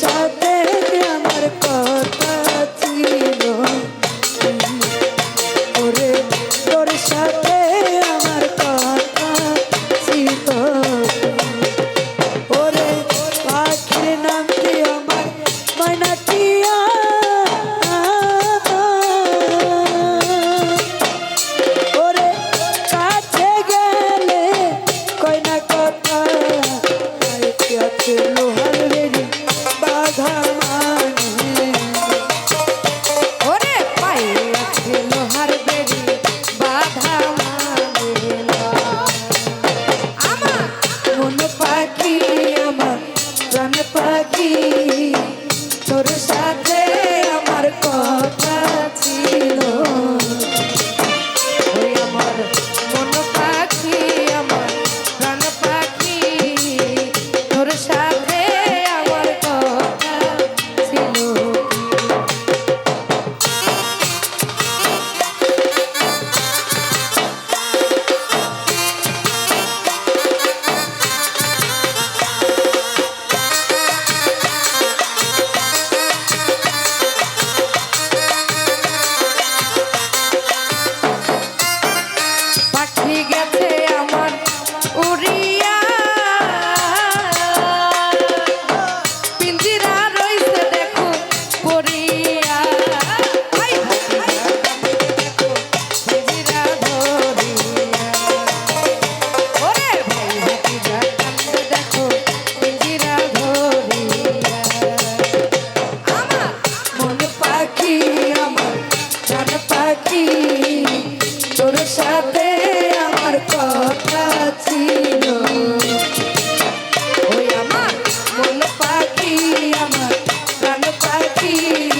সাথে আমার কথা ছিল। ওরে তোর সাথে আমার কথা ছিল। আমার ময়না তোর সাথে আমার কথা আমার মন আমার প্রাণ পাখি।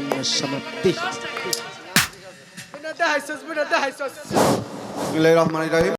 জন্য সমাপ্তি বিসমিল্লাহির রহমানির রহিম